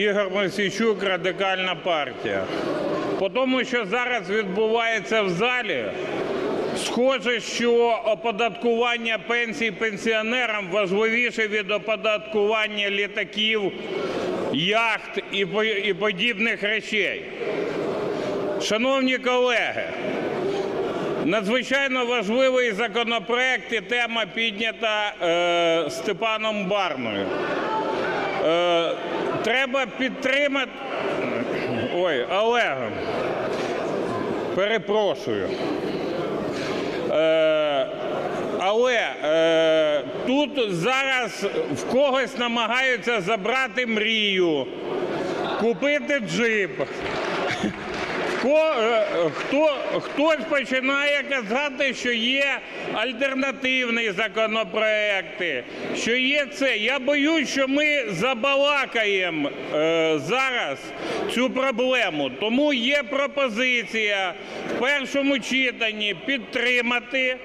Ігор Мосійчук, Радикальна партія. По тому, що зараз відбувається в залі, схоже, що оподаткування пенсій пенсіонерам важливіше від оподаткування літаків, яхт і, подібних речей. Шановні колеги, Надзвичайно важливий законопроект і тема піднята е, Степаном Барною. Треба підтримати. Ой, Олега, Перепрошую. Е, але е, тут зараз в когось намагаються забрати мрію, купити джип. Ко- е, Хто, хтось починає казати, що є альтернативні законопроекти, що є це. Я боюсь, що ми забалакаємо е, зараз цю проблему. Тому є пропозиція в першому читанні підтримати,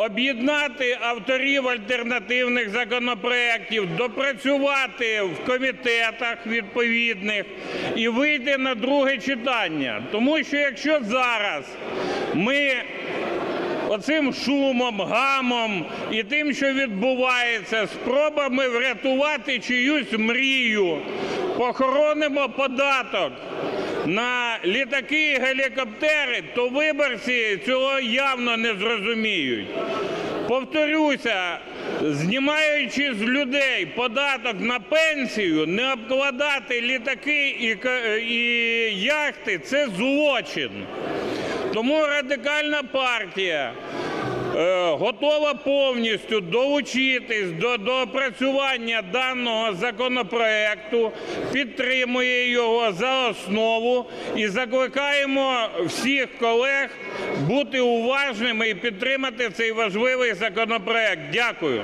об'єднати авторів альтернативних законопроєктів, допрацювати в комітетах відповідних і вийти на друге читання. Тому що якщо зараз ми оцим шумом, гамом і тим, що відбувається, спробами врятувати чиюсь мрію, похоронимо податок на літаки і гелікоптери, то виборці цього явно не зрозуміють. Повторюся, знімаючи з людей податок на пенсію, не обкладати літаки і, і яхти це злочин. Тому радикальна партія готова повністю долучитись до доопрацювання даного законопроекту, підтримує його за основу і закликаємо всіх колег бути уважними і підтримати цей важливий законопроект. Дякую.